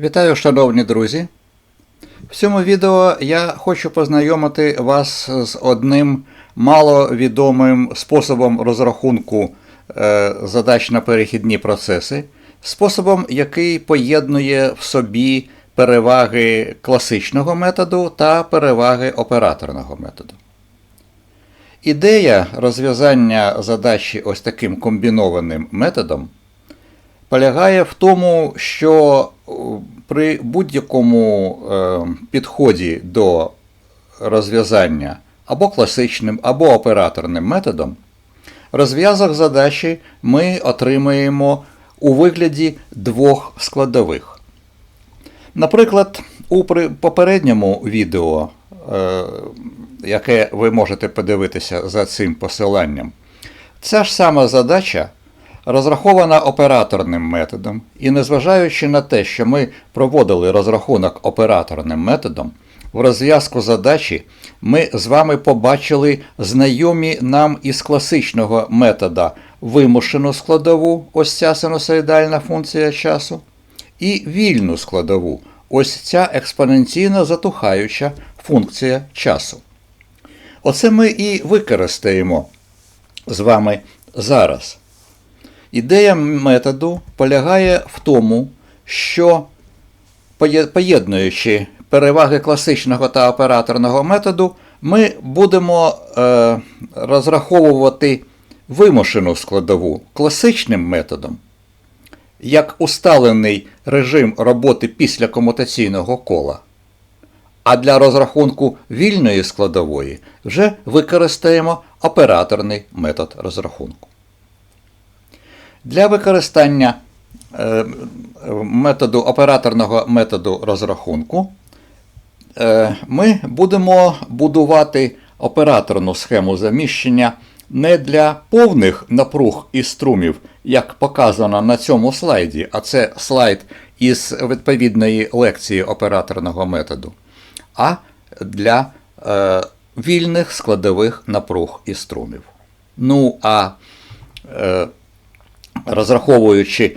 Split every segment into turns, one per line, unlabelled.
Вітаю, шановні друзі! В цьому відео я хочу познайомити вас з одним маловідомим способом розрахунку е, задач на перехідні процеси, способом, який поєднує в собі переваги класичного методу та переваги операторного методу. Ідея розв'язання задачі ось таким комбінованим методом полягає в тому, що е, при будь-якому е, підході до розв'язання або класичним, або операторним методом, розв'язок задачі ми отримаємо у вигляді двох складових. Наприклад, у попередньому відео, е, яке ви можете подивитися за цим посиланням, ця ж сама задача розрахована операторним методом, і незважаючи на те, що ми проводили розрахунок операторним методом, в розв'язку задачі ми з вами побачили знайомі нам із класичного метода вимушену складову, ось ця синусоїдальна функція часу, і вільну складову, ось ця експоненційно затухаюча функція часу. Оце ми і використаємо з вами зараз. Ідея методу полягає в тому, що поєднуючи переваги класичного та операторного методу, ми будемо е, розраховувати вимушену складову класичним методом, як усталений режим роботи після комутаційного кола. А для розрахунку вільної складової вже використаємо операторний метод розрахунку. Для використання е, методу операторного методу розрахунку е, ми будемо будувати операторну схему заміщення не для повних напруг і струмів, як показано на цьому слайді, а це слайд із відповідної лекції операторного методу, а для е, вільних складових напруг і струмів. Ну а розраховуючи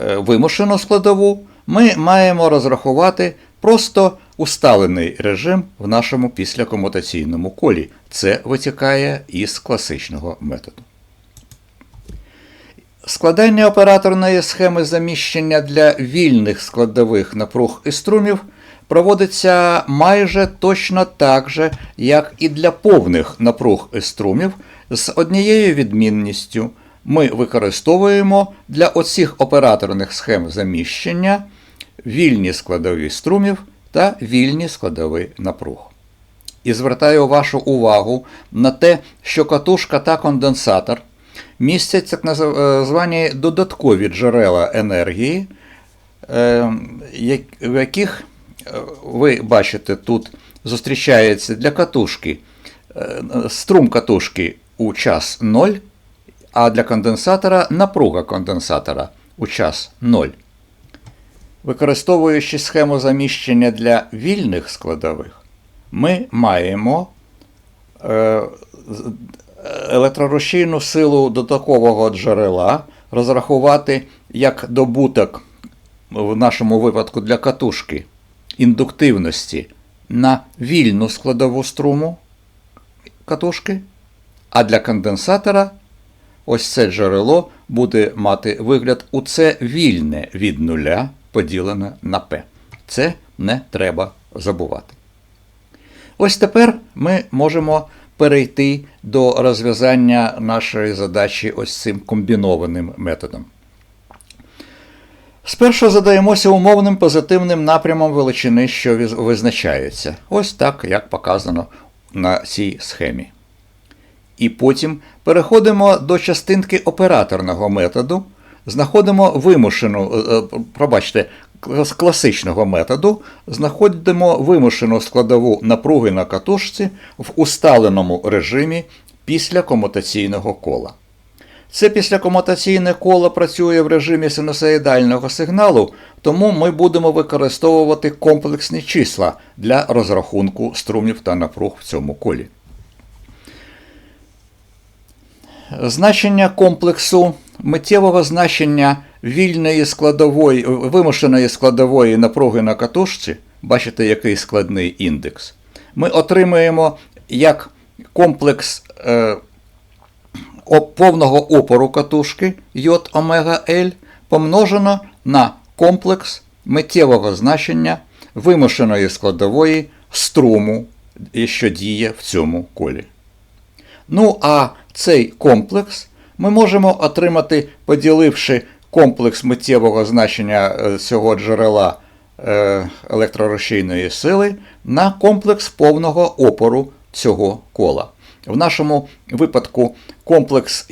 е, вимушену складову, ми маємо розрахувати просто усталений режим в нашому післякомутаційному колі. Це витікає із класичного методу. Складання операторної схеми заміщення для вільних складових напруг і струмів проводиться майже точно так же, як і для повних напруг і струмів, з однією відмінністю. Ми використовуємо для оцих операторних схем заміщення вільні складові струмів та вільні складові напруг. І звертаю вашу увагу на те, що катушка та конденсатор містять так е, звані додаткові джерела енергії, е, в яких е, ви бачите тут зустрічається для катушки струм катушки у час 0, а для конденсатора напруга конденсатора у час 0. Використовуючи схему заміщення для вільних складових, ми маємо е, електрорушійну силу додаткового джерела розрахувати як добуток в нашому випадку для катушки індуктивності на вільну складову струму катушки, а для конденсатора ось це джерело буде мати вигляд у це вільне від нуля поділене на P. Це не треба забувати. Ось тепер ми можемо перейти до розв'язання нашої задачі ось цим комбінованим методом. Спершу задаємося умовним позитивним напрямом величини, що визначається. Ось так, як показано на цій схемі. І потім переходимо до частинки операторного методу, знаходимо вимушену, е, е, пробачте, клас- класичного методу, знаходимо вимушену складову напруги на катушці в усталеному режимі після комутаційного кола. Це післякомутаційне коло працює в режимі синусоїдального сигналу, тому ми будемо використовувати комплексні числа для розрахунку струмів та напруг в цьому колі. Значення комплексу миттєвого значення вільної складової, вимушеної складової напруги на катушці, бачите, який складний індекс, ми отримаємо як комплекс е, повного опору катушки J омега L помножено на комплекс миттєвого значення вимушеної складової струму, що діє в цьому колі. Ну, а цей комплекс ми можемо отримати, поділивши комплекс миттєвого значення е, цього джерела е, електрорушійної сили на комплекс повного опору цього кола. В нашому випадку комплекс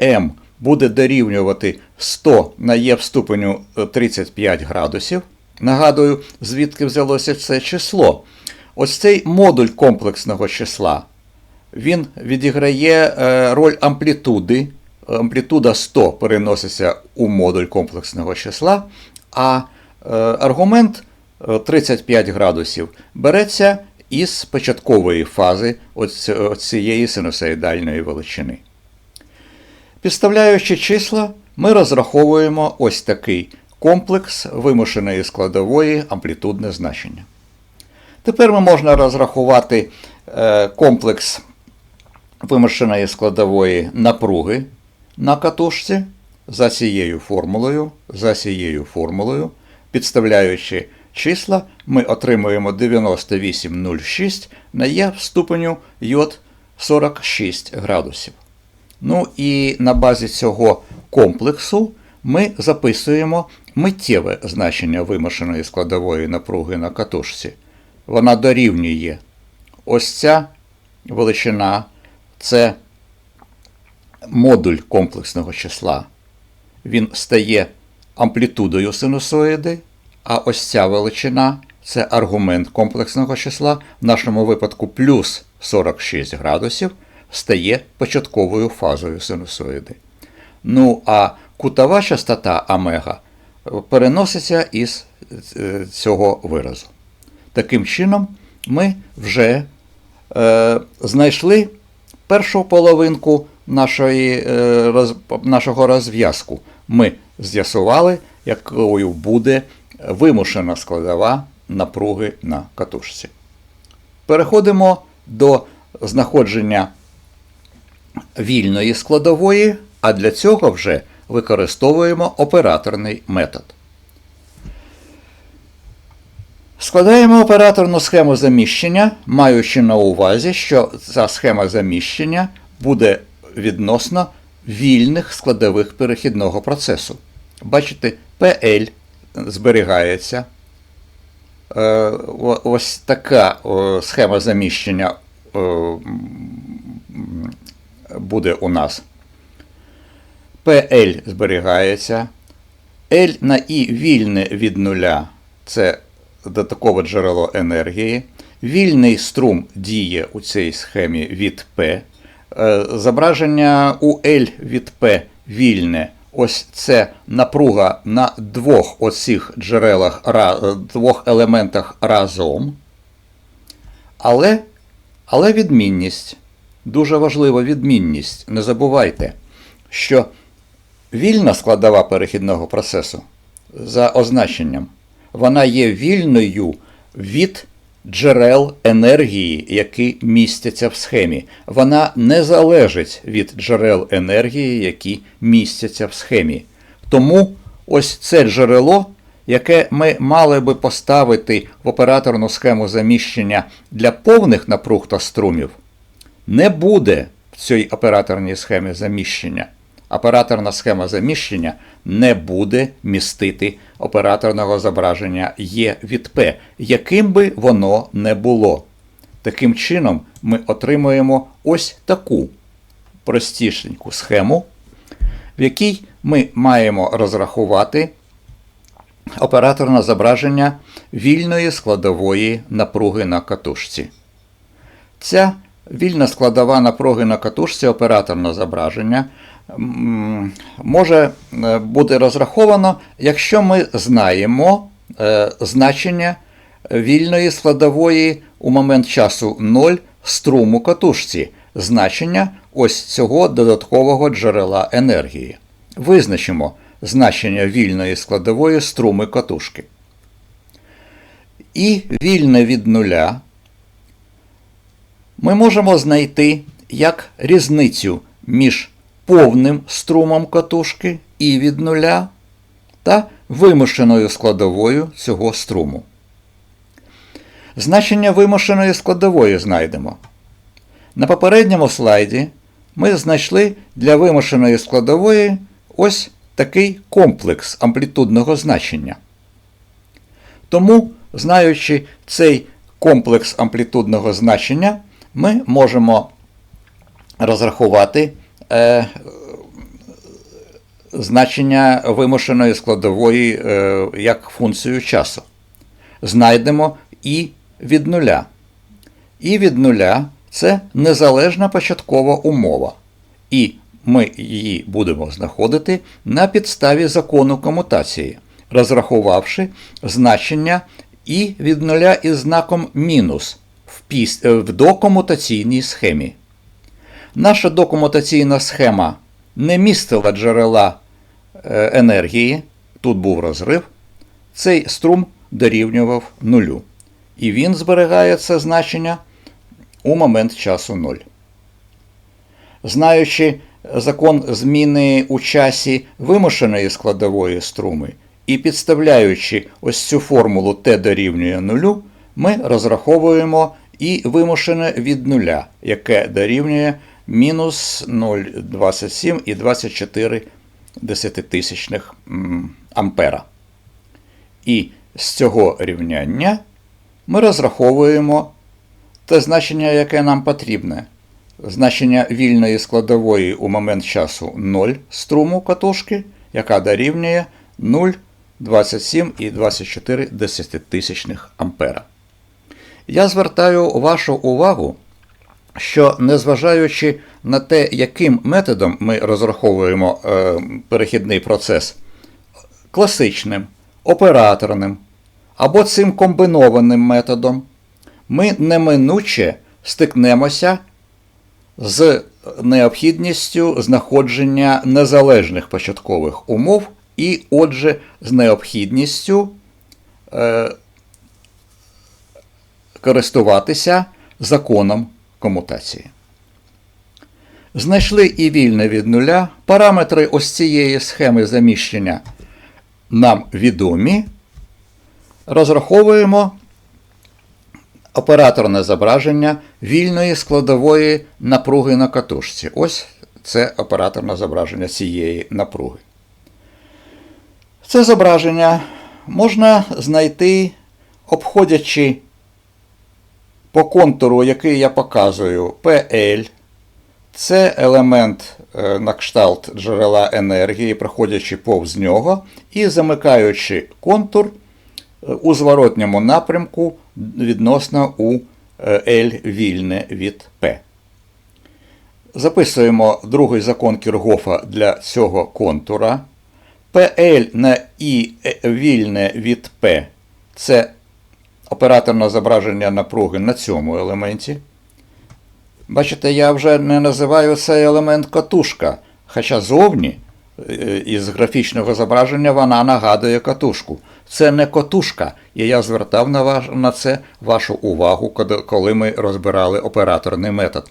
ЕМ буде дорівнювати 100 на Е в ступеню е, 35 градусів. Нагадую, звідки взялося це число. Ось цей модуль комплексного числа він відіграє е, роль амплітуди. Амплітуда 100 переноситься у модуль комплексного числа, а е, аргумент е, 35 градусів береться із початкової фази цієї синусоїдальної величини. Підставляючи числа, ми розраховуємо ось такий комплекс вимушеної складової амплітудне значення. Тепер ми можна розрахувати е, комплекс вимушеної складової напруги на катушці за цією формулою, за цією формулою, підставляючи числа, ми отримуємо 98,06 на Е в ступеню йод 46 градусів. Ну і на базі цього комплексу ми записуємо миттєве значення вимушеної складової напруги на катушці. Вона дорівнює ось ця величина це модуль комплексного числа. Він стає амплітудою синусоїди, а ось ця величина це аргумент комплексного числа, в нашому випадку плюс 46 градусів, стає початковою фазою синусоїди. Ну, а кутова частота омега переноситься із е, цього виразу. Таким чином, ми вже е, знайшли першу половинку нашої, е, роз, нашого розв'язку. Ми з'ясували, якою буде вимушена складова напруги на катушці. Переходимо до знаходження вільної складової, а для цього вже використовуємо операторний метод. Складаємо операторну схему заміщення, маючи на увазі, що ця схема заміщення буде відносно вільних складових перехідного процесу. Бачите, PL зберігається. Е, Ось така схема заміщення буде у нас. PL зберігається. L на І вільне від нуля це додаткове джерело енергії. Вільний струм діє у цій схемі від P. Е, Зображення у L від P вільне. Ось це напруга на двох оцих джерелах, двох елементах разом. Але, але відмінність, дуже важлива відмінність. Не забувайте, що вільна складова перехідного процесу за означенням, вона є вільною від джерел енергії, які містяться в схемі. Вона не залежить від джерел енергії, які містяться в схемі. Тому ось це джерело, яке ми мали би поставити в операторну схему заміщення для повних напруг та струмів, не буде в цій операторній схемі заміщення. Операторна схема заміщення не буде містити операторного зображення Е від П, яким би воно не було. Таким чином, ми отримуємо ось таку простішеньку схему, в якій ми маємо розрахувати операторне зображення вільної складової напруги на катушці. Ця вільна складова напруги на катушці операторне зображення може е, бути розраховано, якщо ми знаємо е, значення вільної складової у момент часу 0 струму катушці, значення ось цього додаткового джерела енергії. Визначимо, значення вільної складової струми катушки. І вільне від нуля ми можемо знайти як різницю між повним струмом катушки і від нуля та вимушеною складовою цього струму. Значення вимушеної складової знайдемо. На попередньому слайді ми знайшли для вимушеної складової ось такий комплекс амплітудного значення. Тому, знаючи цей комплекс амплітудного значення, ми можемо розрахувати е, значення вимушеної складової е, як функцію часу. Знайдемо і від нуля. І від нуля це незалежна початкова умова. І ми її будемо знаходити на підставі закону комутації, розрахувавши значення і від нуля із знаком мінус в, докомутаційній схемі. Наша докомутаційна схема не містила джерела е, енергії, тут був розрив, цей струм дорівнював нулю. І він зберігає це значення у момент часу 0. Знаючи закон зміни у часі вимушеної складової струми і підставляючи ось цю формулу t дорівнює нулю, ми розраховуємо і вимушене від нуля, яке дорівнює мінус 0,27 і 24 десятитисячних ампера. І з цього рівняння ми розраховуємо те значення, яке нам потрібне. Значення вільної складової у момент часу 0 струму катушки, яка дорівнює 0,27 і 24 десятитисячних ампера. Я звертаю вашу увагу, що незважаючи на те, яким методом ми розраховуємо е, перехідний процес класичним, операторним або цим комбінованим методом, ми неминуче стикнемося з необхідністю знаходження незалежних початкових умов, і, отже, з необхідністю е, користуватися законом комутації. Знайшли і вільне від нуля. Параметри ось цієї схеми заміщення нам відомі. Розраховуємо операторне зображення вільної складової напруги на катушці. Ось це операторне зображення цієї напруги. Це зображення можна знайти, обходячи по контуру, який я показую, PL. Це елемент е, на кшталт джерела енергії, проходячи повз нього, і замикаючи контур е, у зворотньому напрямку відносно у L вільне від P. Записуємо другий закон Кіргофа для цього контура. PL на I вільне від P це операторне зображення напруги на цьому елементі. Бачите, я вже не називаю цей елемент катушка, хоча зовні е, із графічного зображення вона нагадує катушку. Це не котушка, і я звертав на це вашу увагу, коли ми розбирали операторний метод.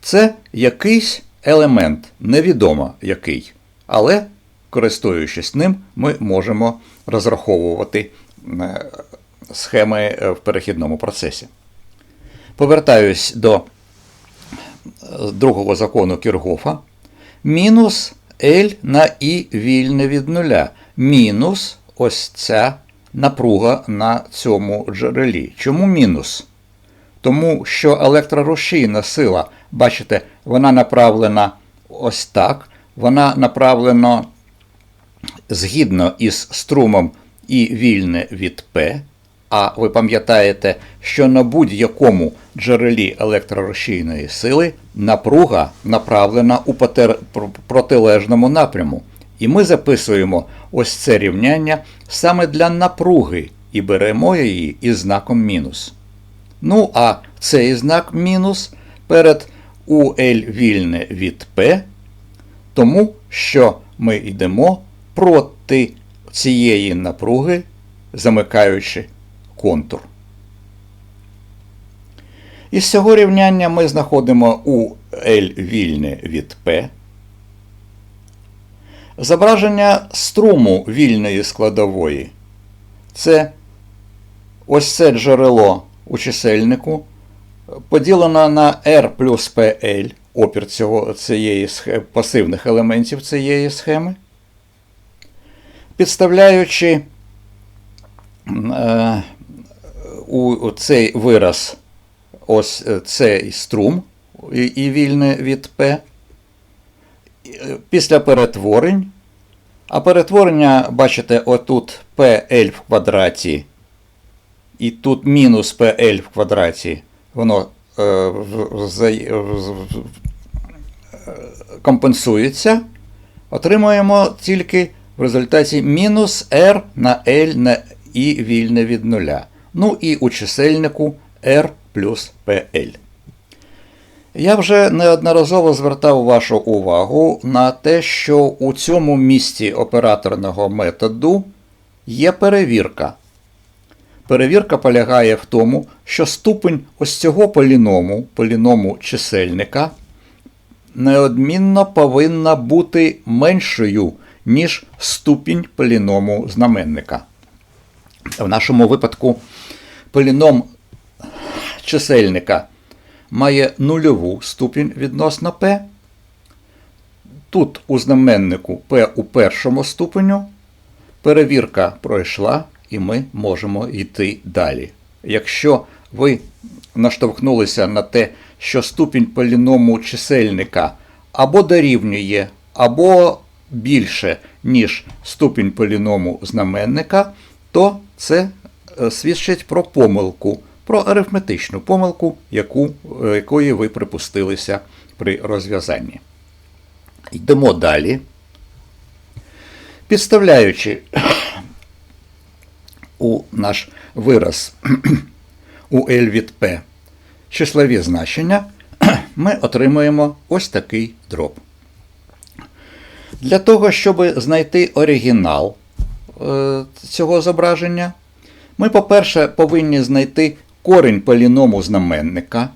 Це якийсь елемент, невідомо який. Але, користуючись ним, ми можемо розраховувати е, схеми в перехідному процесі. Повертаюсь до е, другого закону Кіргофа. Мінус L на І вільне від нуля. Мінус ось ця напруга на цьому джерелі. Чому мінус? Тому що електрорушійна сила, бачите, вона направлена ось так, вона направлена згідно із струмом і вільне від П. А ви пам'ятаєте, що на будь-якому джерелі електрорушійної сили напруга направлена у протилежному напряму. І ми записуємо ось це рівняння саме для напруги і беремо її із знаком мінус. Ну, а цей знак мінус перед УЛ вільне від П, тому що ми йдемо проти цієї напруги, замикаючи контур. Із цього рівняння ми знаходимо у L вільне від P. Зображення струму вільної складової. Це ось це джерело у чисельнику, поділено на R плюс PL, опір цього, цієї пасивних елементів цієї схеми, підставляючи е, у цей вираз ось цей струм і, вільне від P після перетворень. А перетворення, бачите, отут PL в квадраті, і тут мінус PL в квадраті, воно е, в, компенсується. Отримуємо тільки в результаті мінус R на L на І вільне від нуля. Ну і у чисельнику R плюс PL. Я вже неодноразово звертав вашу увагу на те, що у цьому місці операторного методу є перевірка. Перевірка полягає в тому, що ступень ось цього поліному, поліному чисельника, неодмінно повинна бути меншою, ніж ступінь поліному знаменника. В нашому випадку поліном чисельника має нульову ступінь відносно P. Тут у знаменнику P у першому ступеню. Перевірка пройшла, і ми можемо йти далі. Якщо ви наштовхнулися на те, що ступінь поліному чисельника або дорівнює, або більше, ніж ступінь поліному знаменника, то це свідчить про помилку про арифметичну помилку, яку, е, якої ви припустилися при розв'язанні. Йдемо далі. Підставляючи у наш вираз у L від P числові значення, ми отримуємо ось такий дроб. Для того, щоб знайти оригінал е, цього зображення, ми, по-перше, повинні знайти корень поліному знаменника,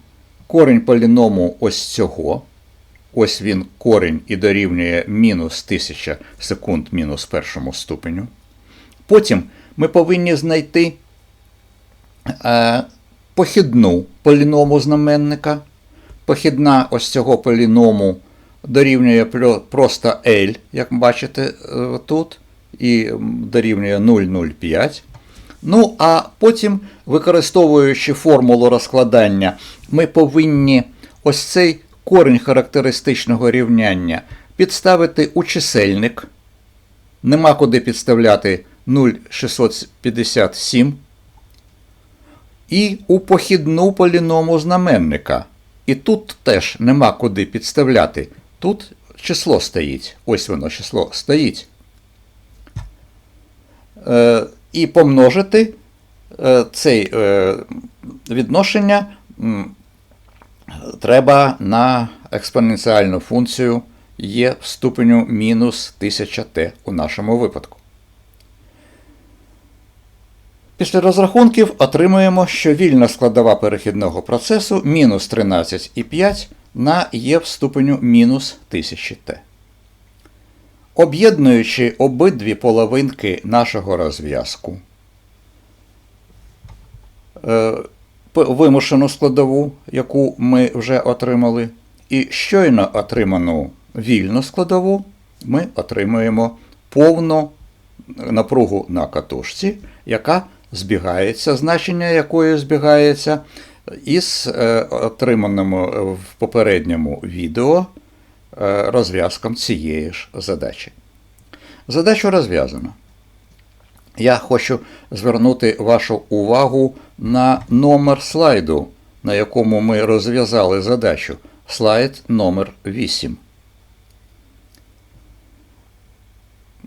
корень поліному ось цього. Ось він корень і дорівнює мінус 1000 секунд мінус першому ступеню. Потім ми повинні знайти е, похідну поліному знаменника. Похідна ось цього поліному дорівнює просто L, як бачите е, тут, і дорівнює 0,05. Ну, а потім, використовуючи формулу розкладання, ми повинні ось цей корінь характеристичного рівняння підставити у чисельник. Нема куди підставляти 0,657. І у похідну поліному знаменника. І тут теж нема куди підставляти. Тут число стоїть. Ось воно число стоїть. Е, і помножити е, це відношення треба на експоненціальну функцію є в ступеню мінус 1000t у нашому випадку. Після розрахунків отримуємо, що вільна складова перехідного процесу мінус 13,5 на є в ступеню мінус 1000t. Об'єднуючи обидві половинки нашого розв'язку, е, вимушену складову, яку ми вже отримали, і щойно отриману вільну складову, ми отримуємо повну напругу на катушці, яка збігається, значення якої збігається із е, отриманим в попередньому відео. Е, розв'язком цієї ж задачі. Задачу розв'язано. Я хочу звернути вашу увагу на номер слайду, на якому ми розв'язали задачу. Слайд номер 8.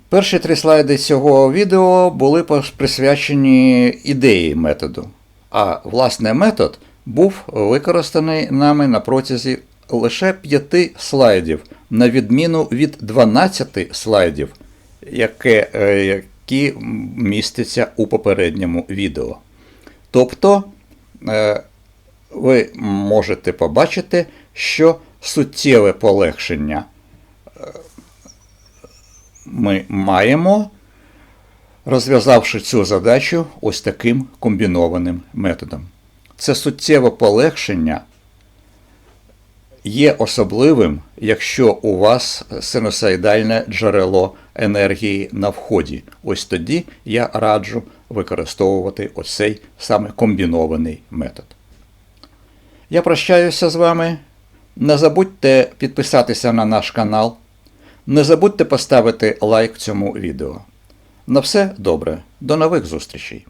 Перші три слайди цього відео були присвячені ідеї методу. А власне метод був використаний нами на протязі лише 5 слайдів, на відміну від 12 слайдів, яке, е, які містяться у попередньому відео. Тобто е, ви можете побачити, що суттєве полегшення е, ми маємо, розв'язавши цю задачу ось таким комбінованим методом. Це суттєве полегшення є особливим, якщо у вас синусоїдальне джерело енергії на вході. Ось тоді я раджу використовувати ось цей саме комбінований метод. Я прощаюся з вами. Не забудьте підписатися на наш канал. Не забудьте поставити лайк цьому відео. На все добре. До нових зустрічей!